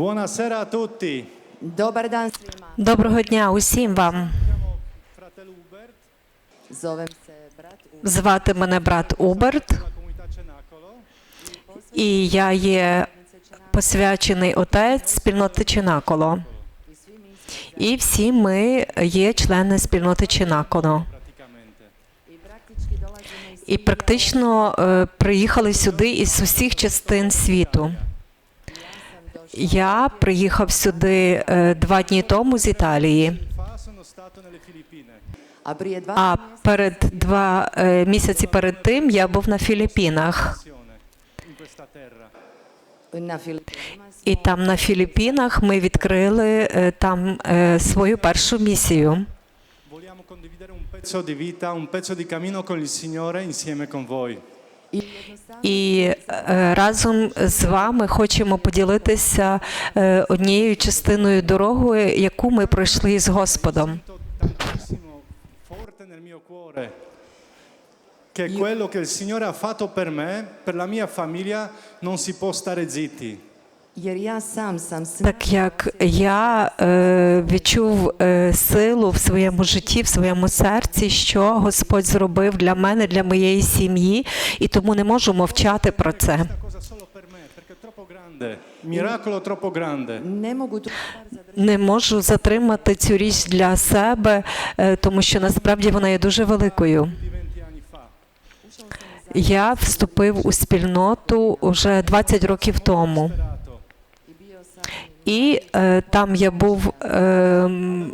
Buonasera a tutti. Доброго дня усім вам. Звати мене брат Уберт, і я є посвячений отець спільноти Чинаколо. І всі ми є члени спільноти Чинаколо. І практично е, приїхали сюди із усіх частин світу. Я приїхав сюди е, два дні тому з Італії. А перед два е, місяці перед тим я був на Філіппінах. І там на Філіппінах ми відкрили е, там е, свою першу місію. Vogliamo condividere un pezzo di vita, un pezzo di cammino con il Signore insieme con voi. І е, разом з вами хочемо поділитися е, однією частиною дороги, яку ми пройшли з Господом. Che quello che il Signore ha fatto per me, per la mia famiglia, non si può stare zitti. Так як я е, відчув е, силу в своєму житті, в своєму серці, що Господь зробив для мене, для моєї сім'ї, і тому не можу мовчати про це. Не можу затримати цю річ для себе, е, тому що насправді вона є дуже великою. Di 20 anni fa. ušao sam u Я вступив у спільноту уже 20 років тому. І е, там я був е,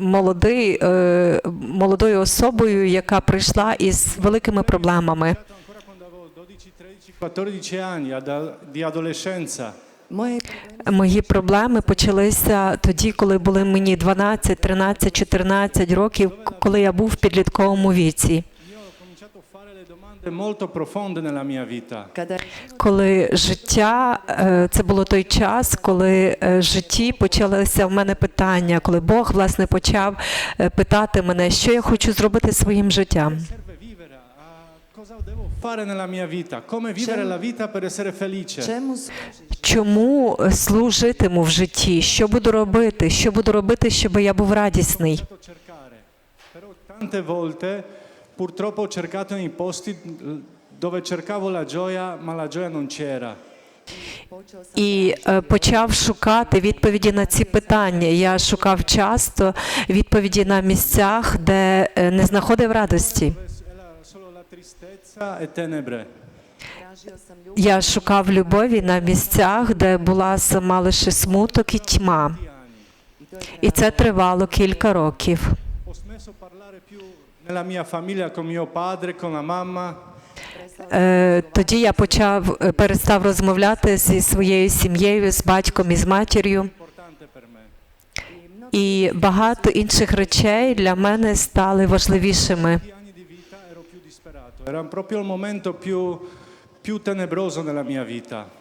молодий, е, молодою особою, яка прийшла із великими проблемами. Iniziato ancora quando avevo 12, 13, 14 anni ad- di adolescenza. moje probleme Мої проблеми почалися тоді, коли були мені 12, 13, 14 років, коли я був в підлітковому віці. Коли життя е, це було той час, коли е, в житті почалися в мене питання, коли Бог власне почав е, питати мене, що я хочу зробити своїм життям. Serve vivere, a cosa devo fare nella mia vita? Come vivere la vita per essere felice? čemu Чому служитиму в житті? Що буду робити? Що буду робити, щоб я був радісний? Purtroppo ho cercato nei posti dove cercavo la gioia, ma la gioia non c'era. І е, почав шукати відповіді на ці питання. Я шукав часто відповіді на місцях, де е, не знаходив радості. E Я шукав любові на місцях, де була сама лише смуток і тьма. І це тривало кілька років. Nella mia famiglia con mio padre, con la mamma. Е, Тоді я почав е, перестав розмовляти зі своєю сім'єю, з батьком і з матір'ю. І багато інших речей для мене стали важливішими. Era proprio il momento più, più tenebroso nella mia vita.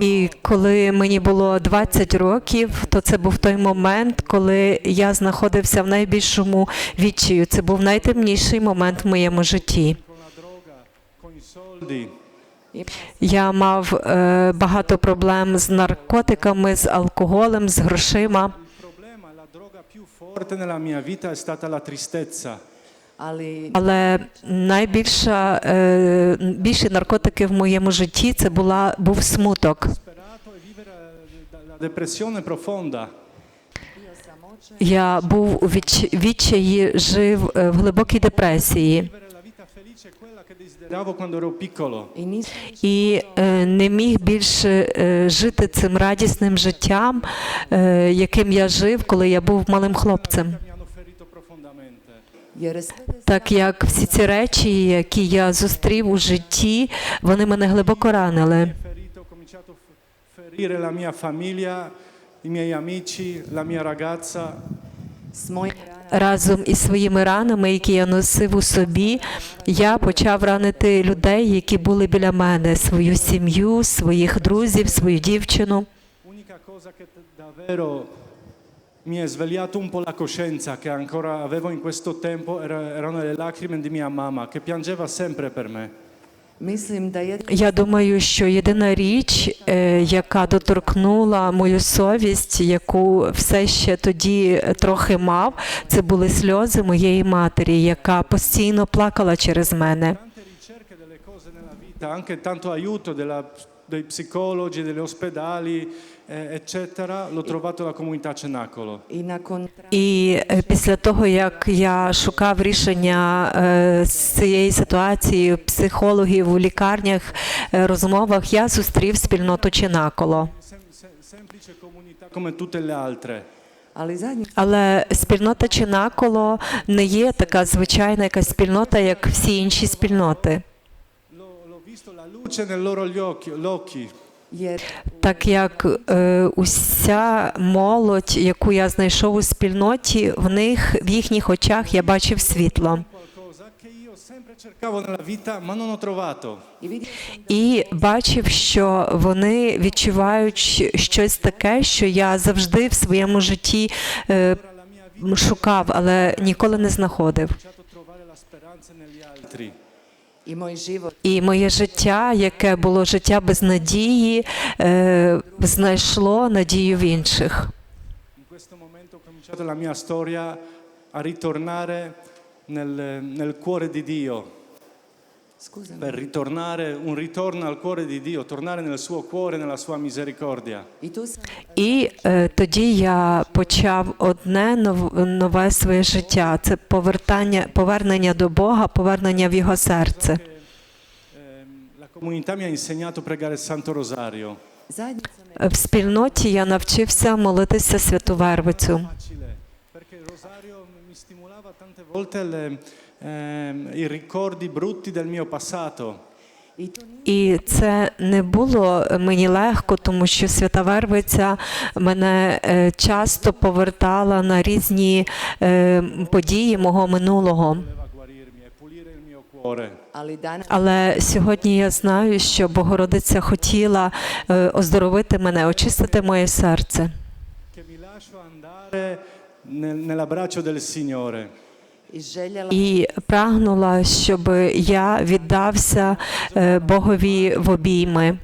І коли мені було 20 років, то це був той момент, коли я знаходився в найбільшому відчаю. Це був найтемніший момент в моєму житті. Я мав е, багато проблем з наркотиками, з алкоголем, з грошима. La droga più forte nella mia vita è stata la tristezza. Але найбільша е, більші наркотики в моєму житті це була був смуток. Я був у відч- відчаї, жив е, в глибокій депресії. І е, не міг більше жити цим радісним життям, яким я жив, коли я був малим хлопцем. Так як всі ці речі, які я зустрів у житті, вони мене глибоко ранили. Разом із своїми ранами, які я носив у собі, я почав ранити людей, які були біля мене, свою сім'ю, своїх друзів, свою дівчину. Mi è svegliato un po' la coscienza che ancora avevo in questo tempo era- erano le lacrime di mia mamma che piangeva sempre per me. Mislim da je Я думаю, що єдина річ, е, яка доторкнула мою совість, яку все ще тоді трохи мав, це були сльози моєї матері, яка постійно плакала через мене. Tante ricerche delle cose nella vita, anche tanto aiuto della- dei psicologi, degli ospedali, eh, eccetera, l'ho trovato alla comunità Cenacolo. І після того, як я шукав рішення з цієї ситуації психологів у лікарнях, розмовах, я зустрів спільноту zadnji Але спільнота Чинаколо не є така звичайна якась спільнота, як всі інші спільноти. L'ho, l'ho visto la luce nel loro occhi, l'occhi. jer Так як е, уся молодь, яку я знайшов у спільноті, в них в їхніх очах я бачив світло. І бачив, що вони відчувають щось таке, що я завжди в своєму житті е, шукав, але ніколи не знаходив. І моє життя, яке було життя без надії, е, знайшло надію в інших. In questo momento ho cominciato la mia storia a ritornare nel, nel cuore di Dio, scusami per ritornare, un ritorno al cuore di Dio, tornare nel suo cuore, nella sua misericordia. І е, тоді я почав одне нов- нове своє життя. Це повертання, повернення до Бога, повернення в його серце. Ehm, la comunità mi ha insegnato a pregare il Santo Rosario. zadnji sam В спільноті я навчився молитися святу Вервицю. Facile, perché il rosario mi stimolava tante volte le- ehm, i ricordi brutti del mio passato. І це не було мені легко, тому що свята Вервиця мене е, часто повертала на різні е, події мого минулого. Voleva guarirmi e pulire il mio cuore. ali danas Але сьогодні я знаю, що Богородиця хотіла е, оздоровити мене, очистити моє серце. Nell'abbraccio del Signore. І прагнула, щоб я віддався е, Богові в обійми.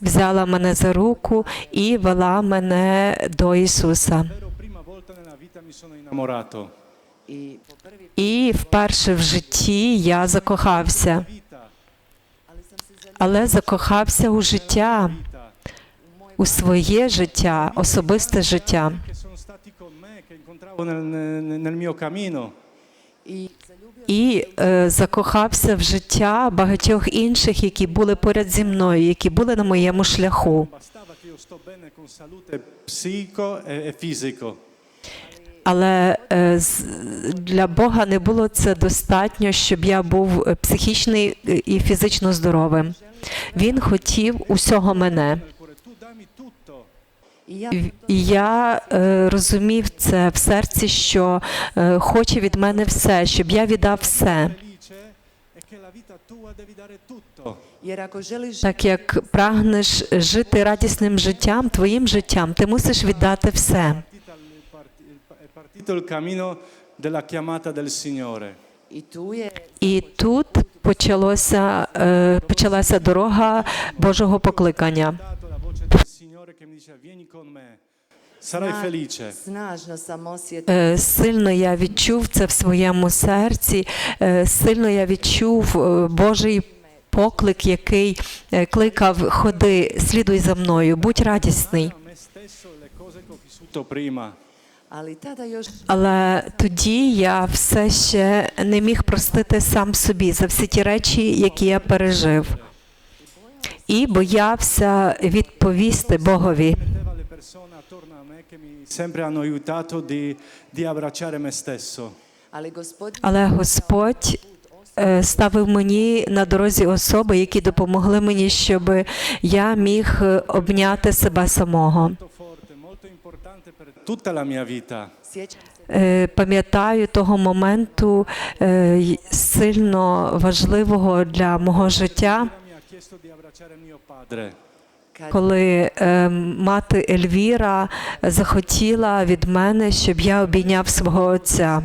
Взяла мене за руку і вела мене до Ісуса. І вперше в житті я закохався, але закохався у життя, у своє життя, особисте життя. І е, закохався в життя багатьох інших, які були поряд зі мною, які були на моєму шляху. E, e. Але е, для Бога не було це достатньо, щоб я був е, психічний е, і фізично здоровим. Він хотів усього мене. Nel cuore, tu dammi tutto. i ja І- я е, розумів це в серці, що е, хоче від мене все, щоб я віддав все. Так як прагнеш жити радісним життям, твоїм життям, ти мусиш віддати все. І тут почалося, е, почалася дорога Божого покликання. Ho dato la voce Signore che mi dice vieni con me, sarai felice. Сильно я відчув це в своєму серці. е, Сильно я відчув е, Божий поклик, який е, кликав: ходи, слідуй за мною, будь радісний. Але тоді я все ще не міг простити сам собі за всі ті речі, які я пережив, і боявся відповісти Богові. Але Господь е, ставив мені на дорозі особи, які допомогли мені, щоб я міг е, обняти себе самого. Е, Пам'ятаю того моменту сильно важливого для мого життя, коли е, мати Ельвіра захотіла від мене, щоб я обійняв свого отця.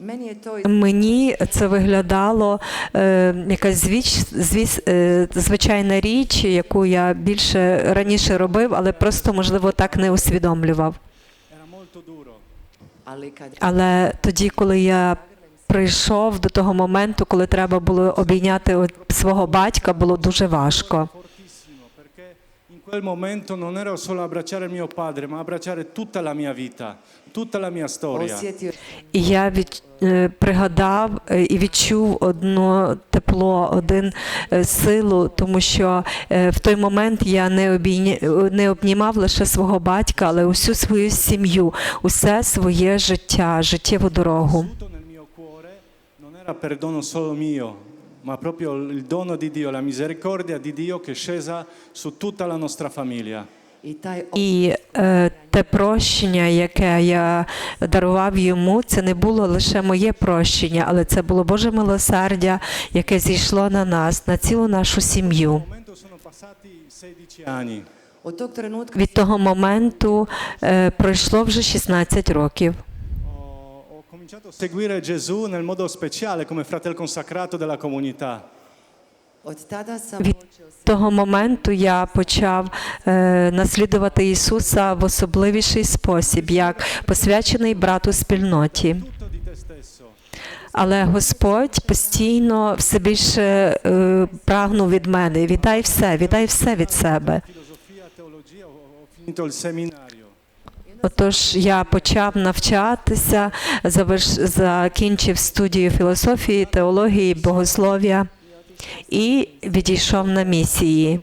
Meni je to Мені це виглядало е, якась звіч, звіс, е, звичайна річ, яку я більше раніше робив, але просто можливо так не усвідомлював. Але тоді, коли я прийшов до того моменту, коли треба було обійняти свого батька, було дуже важко. quel momento non ero solo abbracciare mio padre, ma abbracciare tutta la mia vita, tutta la mia storia. І я від, е, пригадав е, і відчув одно тепло, один е, силу, тому що е, в той момент я не, обійня, не обнімав лише свого батька, але усю свою сім'ю, усе своє життя, життєву дорогу. Vissuto nel mio cuore era perdono solo mio, ma proprio il dono di Dio, la misericordia di Dio che è scesa su tutta la nostra famiglia. І е, те прощення, яке я дарував йому, це не було лише моє прощення, але це було Боже милосердя, яке зійшло на нас, на цілу нашу сім'ю. Al momento sono passati 16 anni. od tog trenutka Від того моменту е, пройшло вже 16 років. Cominciato a seguire Gesù nel modo speciale come fratello consacrato della comunità. Від того моменту я почав е, наслідувати Ісуса в особливіший спосіб, як посвячений брат у спільноті. Але Господь постійно все більше е, прагнув від мене. Віддай все, віддай все від себе. Filosofia, teologia, ho, ho finito il seminario. Отож я почав навчатися, заверш... закінчив студію філософії, теології, богослов'я і відійшов на місії.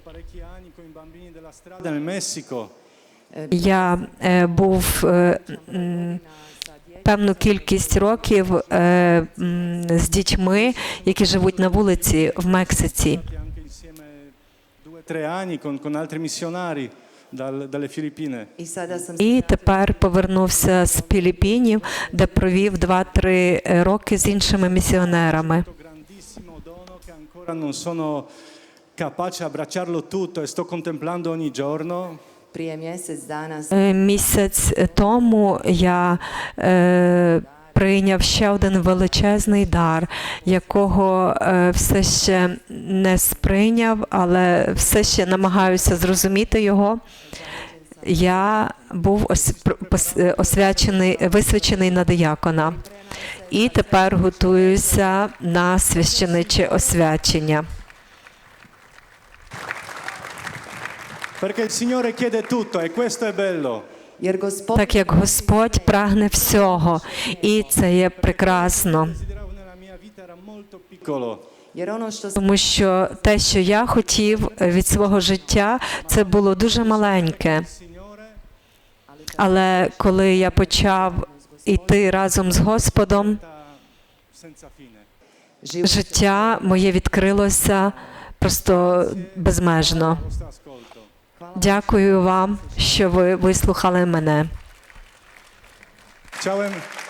Я е, був е, певну кількість років е, з дітьми, які живуть на вулиці в Мексиці. І тепер повернувся з Філіппінів, де провів 2-3 роки з іншими місіонерами. Non sono capace a abbracciarlo tutto e sto contemplando ogni giorno. Е, Місяць тому я е, прийняв ще один величезний дар, якого е, все ще не сприйняв, але все ще намагаюся зрозуміти його. Я був е, освячений, висвячений на диякона. І тепер готуюся на священиче освячення. Perché il Signore chiede tutto e questo è bello. Так як Господь прагне всього, і це є прекрасно. Тому що те, що я хотів від свого життя, це було дуже маленьке. Але коли я почав іти разом з Господом, життя моє відкрилося просто безмежно. Дякую вам, що ви вислухали мене. Ciao, em-